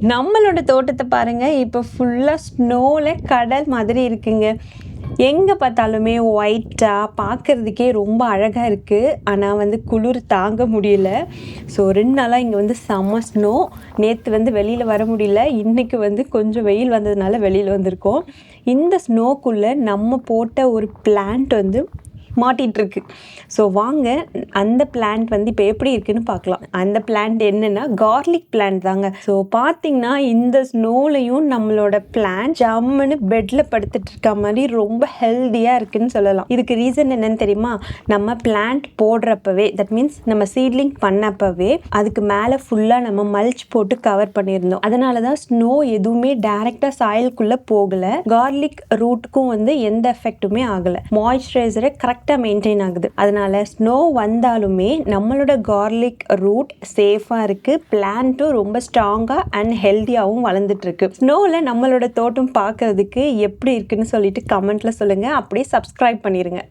நம்மளோட தோட்டத்தை பாருங்க இப்போ ஃபுல்லாக ஸ்னோவில் கடல் மாதிரி இருக்குங்க. எங்கே பார்த்தாலுமே ஒயிட்டாக பார்க்குறதுக்கே ரொம்ப அழகாக இருக்குது ஆனால் வந்து குளிர் தாங்க முடியல. ஸோ ரெண்டு நாளாக இங்கே வந்து செம்ம ஸ்னோ நேற்று வந்து வெளியில் வர முடியல. இன்றைக்கி வந்து கொஞ்சம் வெயில் வந்ததுனால வெளியில் வந்திருக்கோம். இந்த ஸ்னோக்குள்ளே நம்ம போட்ட ஒரு பிளான்ட் வந்து மாட்டிகிட்ருக்கு ஸோ வாங்க அந்த பிளான்ட் வந்து இப்போ எப்படி இருக்குன்னு பார்க்கலாம். அந்த பிளான்ட் என்னென்னா கார்லிக் பிளான்ட் தாங்க. ஸோ பார்த்தீங்கன்னா இந்த ஸ்னோலையும் நம்மளோட பிளான்ட் ஜம்முன்னு பெட்டில் படுத்துட்டு இருக்க மாதிரி ரொம்ப ஹெல்த்தியாக இருக்குன்னு சொல்லலாம். இதுக்கு ரீசன் என்னன்னு தெரியுமா? நம்ம பிளான்ட் போடுறப்பவே தட் மீன்ஸ் நம்ம சீட்லிங் பண்ணப்பவே அதுக்கு மேலே ஃபுல்லாக நம்ம மல்ச் போட்டு கவர் பண்ணியிருந்தோம். அதனால தான் ஸ்னோ எதுவுமே டைரெக்டாக சாயலுக்குள்ளே போகலை. கார்லிக் ரூட்டுக்கும் வந்து எந்த எஃபெக்ட்டுமே ஆகலை. மாய்ஸ்சரைசரை கரெக்டாக மெயின்டைன் ஆகுது. அதனால் ஸ்னோ வந்தாலுமே நம்மளோட கார்லிக் ரூட் சேஃபாக இருக்குது பிளான்ட்டும் ரொம்ப ஸ்ட்ராங்காக அண்ட் ஹெல்த்தியாகவும் வளர்ந்துட்டுருக்கு. ஸ்னோவில் நம்மளோட தோட்டம் பார்க்கறதுக்கு எப்படி இருக்குன்னு சொல்லிட்டு கமெண்ட்டில் சொல்லுங்கள் அப்படியே சப்ஸ்கிரைப் பண்ணிடுங்க